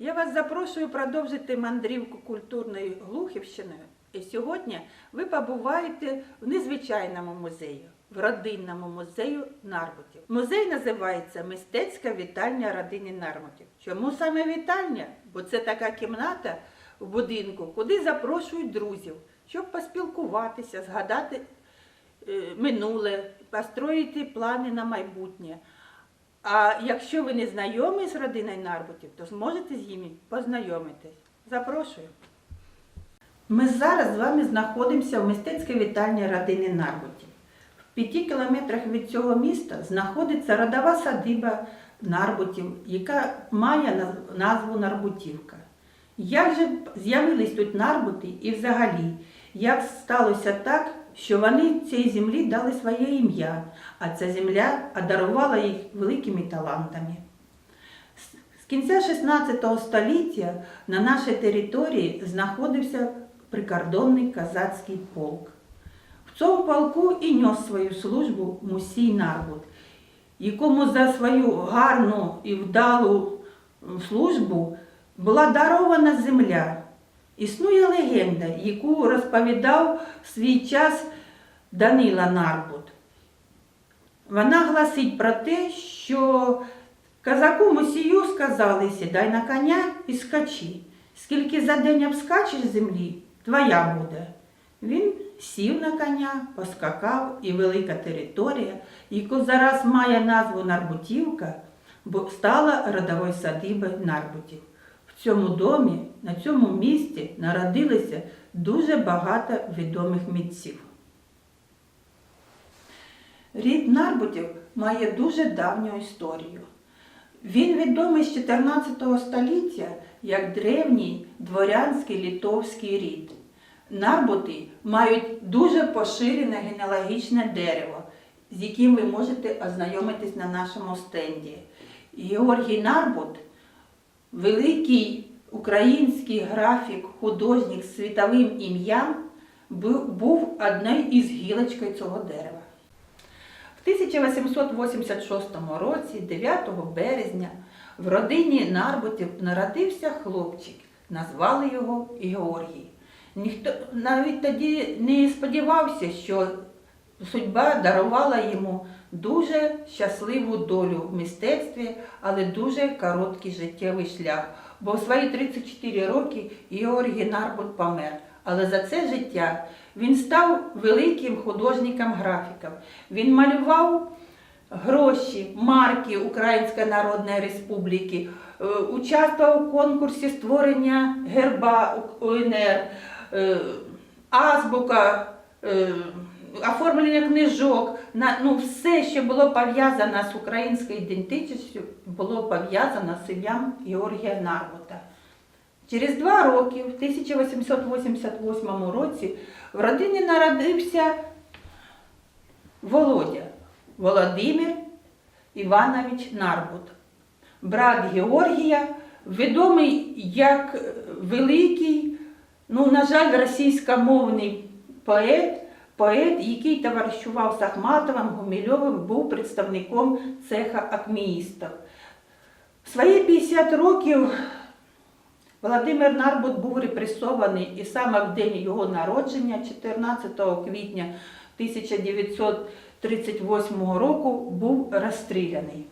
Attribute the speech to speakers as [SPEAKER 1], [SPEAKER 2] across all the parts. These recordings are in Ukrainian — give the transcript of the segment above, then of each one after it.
[SPEAKER 1] Я вас запрошую продовжити мандрівку культурною Глухівщиною. І сьогодні ви побуваєте в незвичайному музеї, в родинному музею Нарбутів. Музей називається Мистецька вітальня родини Нарбутів. Чому саме вітальня? Бо це така кімната в будинку, куди запрошують друзів, щоб поспілкуватися, згадати е, минуле, построїти плани на майбутнє. А якщо ви не знайомі з родиною Нарбутів, то зможете з ними познайомитись. Запрошую. Ми зараз з вами знаходимося в мистецькій вітальні родини Нарбутів. В п'яти кілометрах від цього міста знаходиться родова садиба Нарбутів, яка має назву Нарбутівка. Як же з'явились тут Нарбути і взагалі, як сталося так, що вони цій землі дали своє ім'я, а ця земля одарувала їх великими талантами. З- кінця 16 століття на нашій території знаходився прикордонний козацький полк. В цьому полку і нес свою службу Мусій Нарбут, якому за свою гарну і вдалу службу була дарована земля. Існує легенда, яку розповідав в свій час Данила Нарбут. Вона гласить про те, що казаку Мусію сказали, сідай на коня і скачи. Скільки за день обскачеш землі, твоя буде. Він сів на коня, поскакав, і велика територія, яку зараз має назву Нарбутівка, бо стала родовою садибою Нарбутів. В цьому домі, на цьому місці народилося дуже багато відомих митців. Рід Нарбутів має дуже давню історію. Він відомий з 14 століття як древній дворянський літовський рід. Нарбути мають дуже поширене генеалогічне дерево, з яким ви можете ознайомитись на нашому стенді. Георгій Нарбут великий український графік, художник з світовим ім'ям, був однією із гілочкою цього дерева. В 1886 році, 9 березня, в родині Нарбутів народився хлопчик. Назвали його Георгій. Ніхто навіть тоді не сподівався, що судьба дарувала йому дуже щасливу долю в мистецтві, але дуже короткий життєвий шлях. Бо в свої 34 роки Георгій Нарбут помер. Але за це життя він став великим художником-графіком. Він малював гроші, марки Української Народної Республіки, е, участвував у конкурсі створення герба УНР, е, азбука, е, оформлення книжок, на, ну, все, що було пов'язано з українською ідентичністю, було пов'язано з ім'ям Георгія Нарбута. Через два роки, в 1888 році, в родині народився Володя Володимир Іванович Нарбут, брат Георгія, відомий як великий, ну, на жаль, російськомовний поет, поет, який товаришував з Ахматовим, Гумільовим, був представником цеха акмеїстів. В свої 50 років Володимир Нарбут був репресований і саме в день його народження, 14 квітня 1938 року, був розстріляний.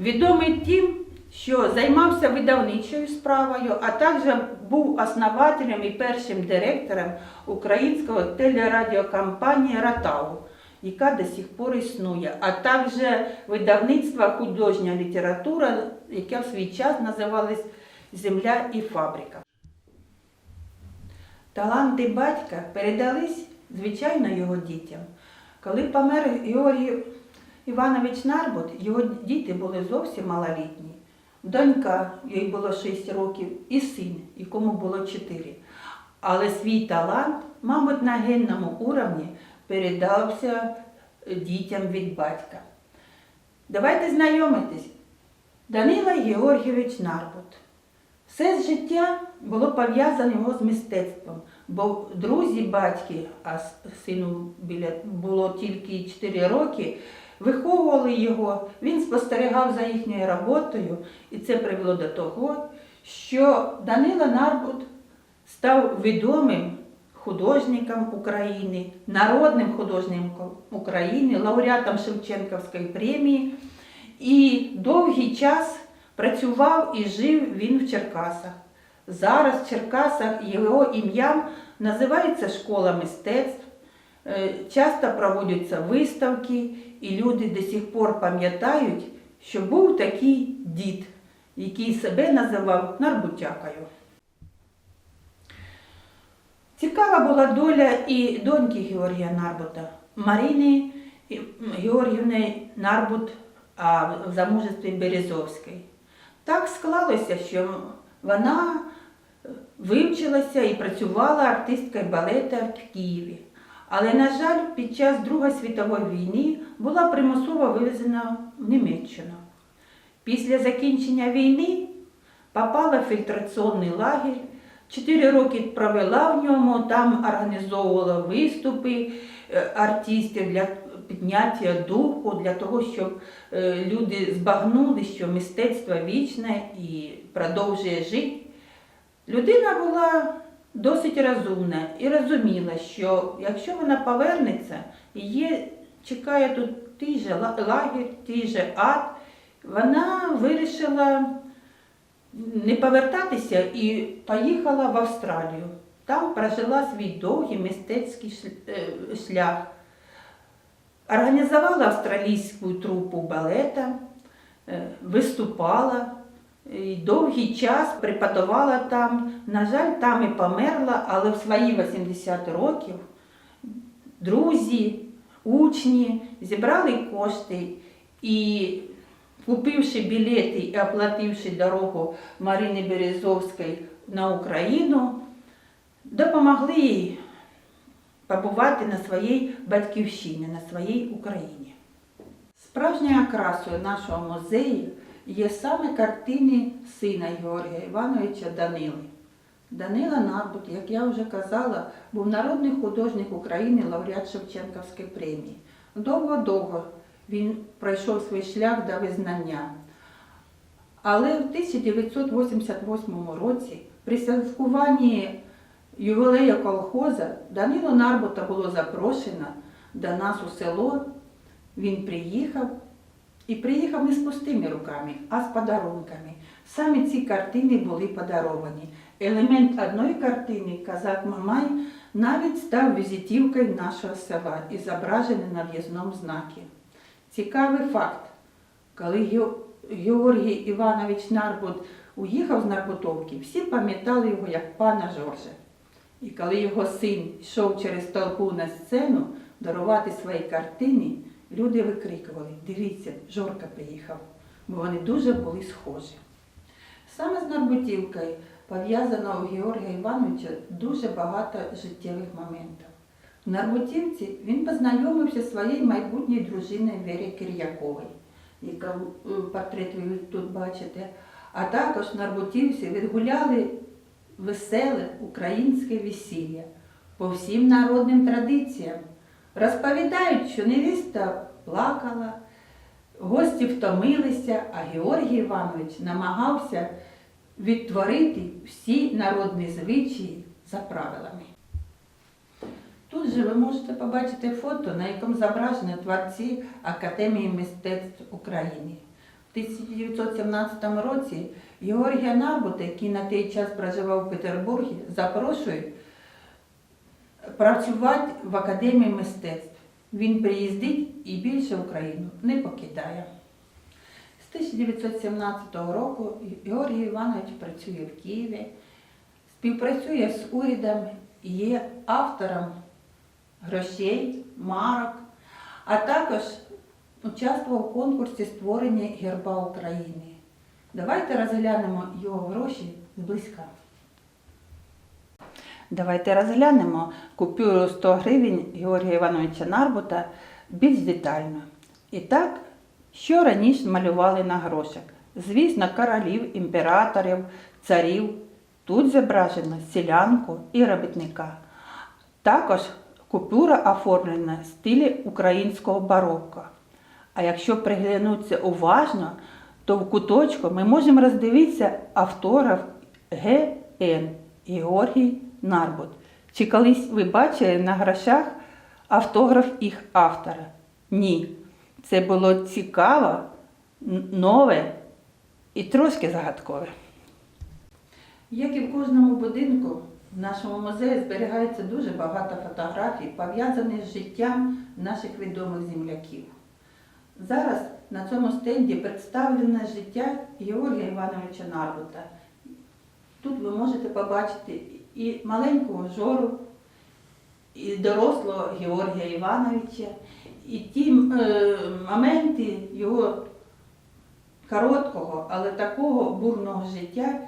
[SPEAKER 1] Відомий тим, що займався видавничою справою, а також був основателем і першим директором українського телерадіокомпанії Ратау, яка до сих пор існує, а також видавництва художня література, яке в свій час називалось Земля і фабрика. Таланти батька передались, звичайно, його дітям. Коли помер Георгій Іванович Нарбут, його діти були зовсім малолітні. Донька, їй було 6 років, і син, якому було 4. Але свій талант, мабуть, на генному уровні передався дітям від батька. Давайте знайомитись. Данила Георгійович Нарбут. Все життя було пов'язане його з мистецтвом, бо друзі батьки, а сину було тільки 4 роки, виховували його, він спостерігав за їхньою роботою, і це привело до того, що Данила Нарбут став відомим художником України, народним художником України, лауреатом Шевченківської премії. І довгий час працював і жив він в Черкасах. Зараз в Черкасах його ім'ям називається школа мистецтв. Е, Часто проводяться виставки, і люди до сих пор пам'ятають, що був такий дід, який себе називав Нарбутякою. Цікава була доля і доньки Георгія Нарбута, Марини Георгіївни Нарбут а в замужестві Березовської. Так склалося, що вона вивчилася і працювала артисткою балета в Києві. Але, на жаль, під час Другої світової війни була примусово вивезена в Німеччину. Після закінчення війни попала в фільтраційний лагерь. Чотири роки провела в ньому, там організовувала виступи е, артистів для підняття духу, для того, щоб е, люди збагнули, що мистецтво вічне і продовжує жити. Людина була досить розумна і розуміла, що якщо вона повернеться, її чекає тут той же ла- лагерь, той же ад, вона вирішила не повертатися і поїхала в Австралію. Там прожила свій довгий мистецький е, шлях. Організувала австралійську трупу балета, е, виступала, і довгий час преподавала там. На жаль, там і померла, але в свої 80 років друзі, учні зібрали кошти і, купивши білети і оплативши дорогу Марини Березовської на Україну, допомогли їй побувати на своїй батьківщині, на своїй Україні. Справжньою окрасою нашого музею є саме картини сина Георгія Івановича Данили. Данила Нарбут, як я вже казала, був народний художник України, лауреат Шевченківської премії. Довго-довго він пройшов свій шлях до визнання. Але в 1988 році при святкуванні ювілею колхоза Данило Нарбута було запрошено до нас у село. Він приїхав і приїхав не з пустими руками, а з подарунками. Саме ці картини були подаровані. Елемент одної картини, казак Мамай, навіть став візитівкою нашого села і зображений на в'їзному знакі. Цікавий факт, коли Ге- Георгій Іванович Нарбут уїхав з Нарбутовки, всі пам'ятали його як пана Жоржа. І коли його син йшов через толпу на сцену дарувати свої картини, люди викрикували: дивіться, Жорка приїхав, бо вони дуже були схожі. Саме з Нарбутівкою пов'язано у Георгія Івановича дуже багато життєвих моментів. В Нарбутівці він познайомився зі своєю майбутньою дружиною Вері Кир'яковою, яка е, портрет ви тут бачите. А також в Нарбутівці відгуляли веселе українське весілля по всім народним традиціям. Розповідають, що невіста плакала, гості втомилися, а Георгій Іванович намагався відтворити всі народні звичаї за правилами. Тут же ви можете побачити фото, на якому зображені творці Академії мистецтв України. В 1917 році Георгія Нарбута, який на той час проживав в Петербурзі, запрошують працювати в Академії мистецтв. Він приїздить і більше Україну не покидає. З 1917 року Георгій Іванович працює в Києві, співпрацює з урядом, є автором грошей, марок, а також участвував в конкурсі створення герба України. Давайте розглянемо його гроші зблизька. Давайте розглянемо купюру 100 гривень Георгія Івановича Нарбута більш детально. І так, що раніше малювали на грошах? Звісно, королів, імператорів, царів. Тут зображено селянку і робітника. Також купюра оформлена в стилі українського барокко. А якщо приглянутися уважно, то в куточку ми можемо роздивитися автограф Г.Н. Георгій Нарбут. Чи колись ви бачили на грошах автограф їх автора? Ні. Це було цікаво, нове і трошки загадкове. Як і в кожному будинку, в нашому музеї зберігається дуже багато фотографій, пов'язаних з життям наших відомих земляків. Зараз на цьому стенді представлене життя Георгія Івановича Нарбута. Тут ви можете побачити і маленького жору, і дорослого Георгія Івановича, і ті е, моменти його короткого, але такого бурного життя,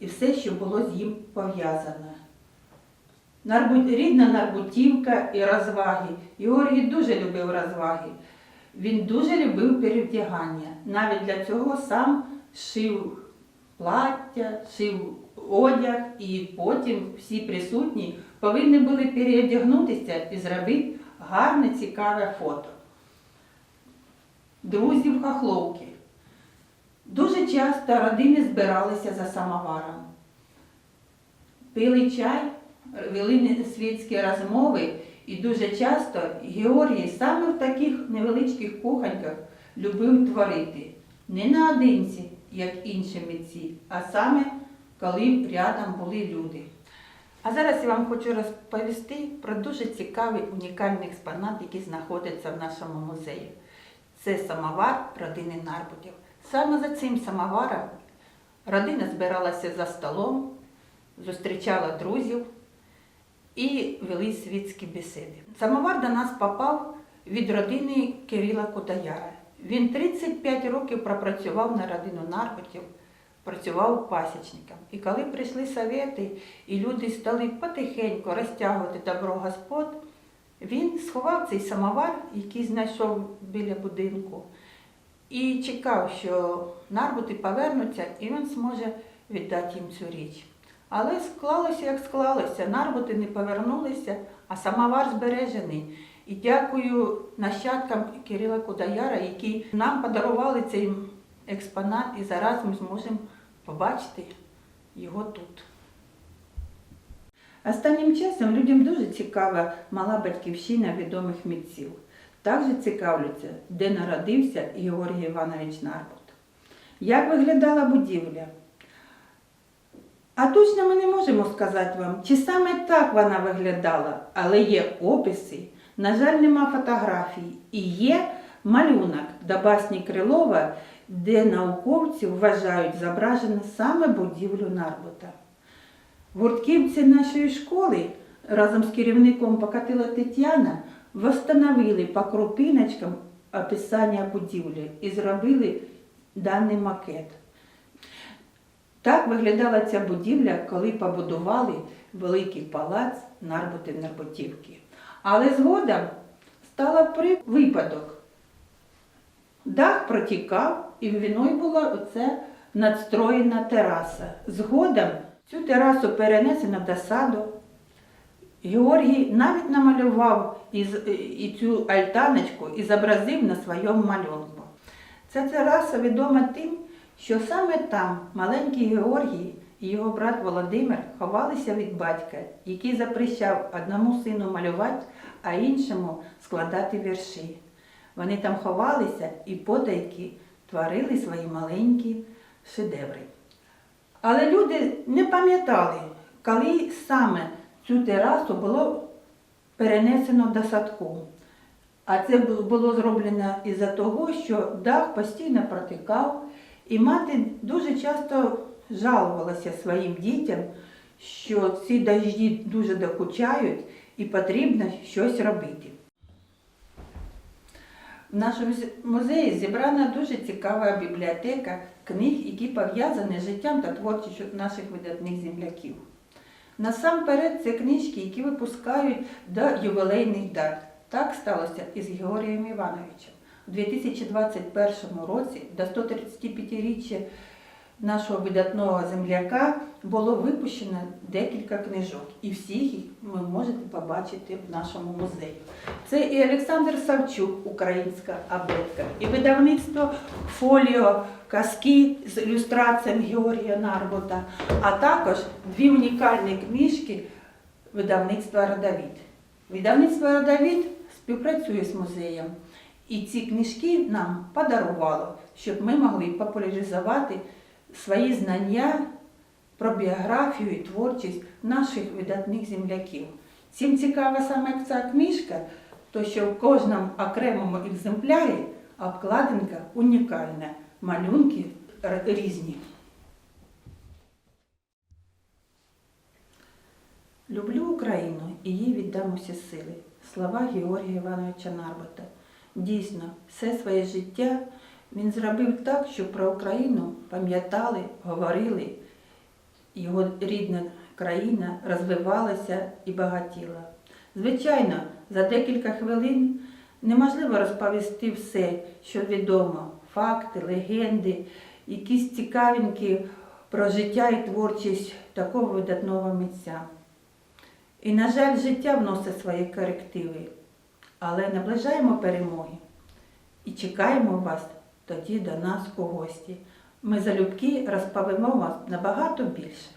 [SPEAKER 1] і все, що було з ним пов'язано. Рідна Нарбутівка і розваги. Георгій дуже любив розваги. Він дуже любив перевдягання. Навіть для цього сам шив плаття, шив одяг, і потім всі присутні повинні були переодягнутися і зробити гарне, цікаве фото. Друзів хахловки. Дуже часто родини збиралися за самоваром. Пили чай, вели світські розмови, і дуже часто Георгій саме в таких невеличких кухоньках любив творити. Не наодинці, як інші митці, а саме коли рядом були люди. А зараз я вам хочу розповісти про дуже цікавий унікальний експонат, який знаходиться в нашому музеї. Це самовар родини Нарбутів. Саме за цим самоваром родина збиралася за столом, зустрічала друзів і вели світські бесіди. Самовар до нас попав від родини Кирила Кутаяра. Він 35 років пропрацював на родину Нарбутів, працював пасічником. І коли прийшли совєти, і люди стали потихеньку розтягувати добро господ, він сховав цей самовар, який знайшов біля будинку, і чекав, що нарбути повернуться, і він зможе віддати їм цю річ. Але склалося, як склалося, нарбути не повернулися, а самовар збережений. І дякую нащадкам Кирила Кудаяра, які нам подарували цей експонат, і зараз ми зможемо побачити його тут. Останнім часом людям дуже цікава мала батьківщина відомих митців. Також цікавляться, де народився Георгій Іванович Нарбут. Як виглядала будівля? А точно ми не можемо сказати вам, чи саме так вона виглядала, але є описи, на жаль, нема фотографій. І є малюнок до басні Крилова, де науковці вважають зображено саме будівлю Нарбута. Гуртківці нашої школи разом з керівником Покатила Тетяна встановили по крупиночкам описання будівлі і зробили даний макет. Так виглядала ця будівля, коли побудували великий палац Нарбути Нарбутівки. Але згодом стала при випадок. Дах протікав, і війною була оце надстроєна тераса. Згодом цю терасу перенесено до саду. Георгій навіть намалював із, і цю альтаночку і зобразив на своєму малюнку. Ця тераса відома тим, що саме там маленький Георгій і його брат Володимир ховалися від батька, який запрещав одному сину малювати, а іншому складати вірші. Вони там ховалися і потайки творили свої маленькі шедеври. Але люди не пам'ятали, коли саме цю терасу було перенесено до садку. А це було зроблено із-за того, що дах постійно протикав, і мати дуже часто жалувалася своїм дітям, що ці дожді дуже докучають і потрібно щось робити. В нашому музеї зібрана дуже цікава бібліотека книг, які пов'язані з життям та творчістю наших видатних земляків. Насамперед, це книжки, які випускають до ювілейних дат. Так сталося і з Георгієм Івановичем. У 2021 році до 135-річчя нашого видатного земляка було випущено декілька книжок, і всіх їх ви можете побачити в нашому музеї. Це і Олександр Савчук, українська абетка, і видавництво фоліо казки з ілюстраціями Георгія Нарбота, а також дві унікальні книжки видавництва Родовід. Видавництво Родовід співпрацює з музеєм. І ці книжки нам подарувало, щоб ми могли популяризувати свої знання про біографію і творчість наших видатних земляків. Цим цікава саме ця книжка, то що в кожному окремому екземплярі обкладинка унікальна, малюнки різні. Люблю Україну і їй віддам усі сили. Слова Георгія Івановича Нарбота. Дійсно, все своє життя він зробив так, щоб про Україну пам'ятали, говорили. Його рідна країна розвивалася і багатіла. Звичайно, за декілька хвилин неможливо розповісти все, що відомо, факти, легенди, якісь цікавинки про життя і творчість такого видатного митця. І, на жаль, життя вносить свої корективи, але наближаємо перемоги і чекаємо вас тоді до нас у гості. Ми залюбки розповімо вас набагато більше.